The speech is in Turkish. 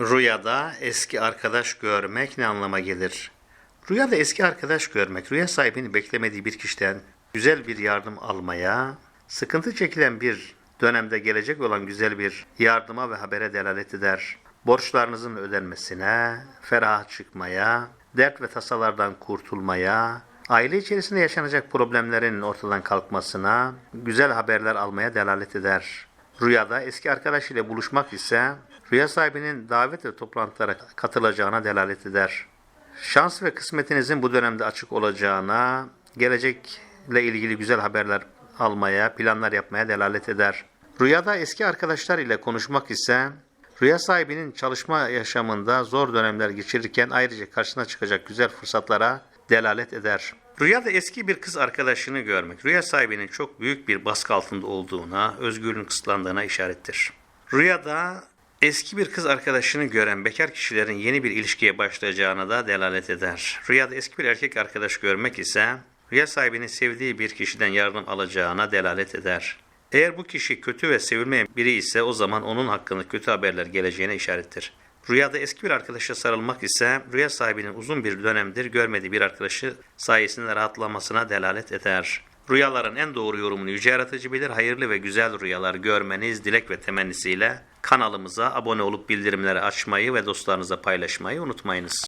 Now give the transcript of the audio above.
Rüyada eski arkadaş görmek ne anlama gelir? Rüyada eski arkadaş görmek, rüya sahibinin beklemediği bir kişiden güzel bir yardım almaya, sıkıntı çekilen bir dönemde gelecek olan güzel bir yardıma ve habere delalet eder. Borçlarınızın ödenmesine, ferah çıkmaya, dert ve tasalardan kurtulmaya, aile içerisinde yaşanacak problemlerin ortadan kalkmasına, güzel haberler almaya delalet eder. Rüyada eski arkadaş ile buluşmak ise rüya sahibinin davet ve toplantılara katılacağına delalet eder. Şans ve kısmetinizin bu dönemde açık olacağına, gelecekle ilgili güzel haberler almaya, planlar yapmaya delalet eder. Rüyada eski arkadaşlar ile konuşmak ise rüya sahibinin çalışma yaşamında zor dönemler geçirirken ayrıca karşısına çıkacak güzel fırsatlara delalet eder. Rüyada eski bir kız arkadaşını görmek, rüya sahibinin çok büyük bir baskı altında olduğuna, özgürlüğün kısıtlandığına işarettir. Rüyada eski bir kız arkadaşını gören bekar kişilerin yeni bir ilişkiye başlayacağına da delalet eder. Rüyada eski bir erkek arkadaş görmek ise rüya sahibinin sevdiği bir kişiden yardım alacağına delalet eder. Eğer bu kişi kötü ve sevilmeyen biri ise o zaman onun hakkında kötü haberler geleceğine işarettir. Rüyada eski bir arkadaşa sarılmak ise rüya sahibinin uzun bir dönemdir görmediği bir arkadaşı sayesinde rahatlamasına delalet eder. Rüyaların en doğru yorumunu yüce yaratıcı bilir. Hayırlı ve güzel rüyalar görmeniz dilek ve temennisiyle kanalımıza abone olup bildirimleri açmayı ve dostlarınıza paylaşmayı unutmayınız.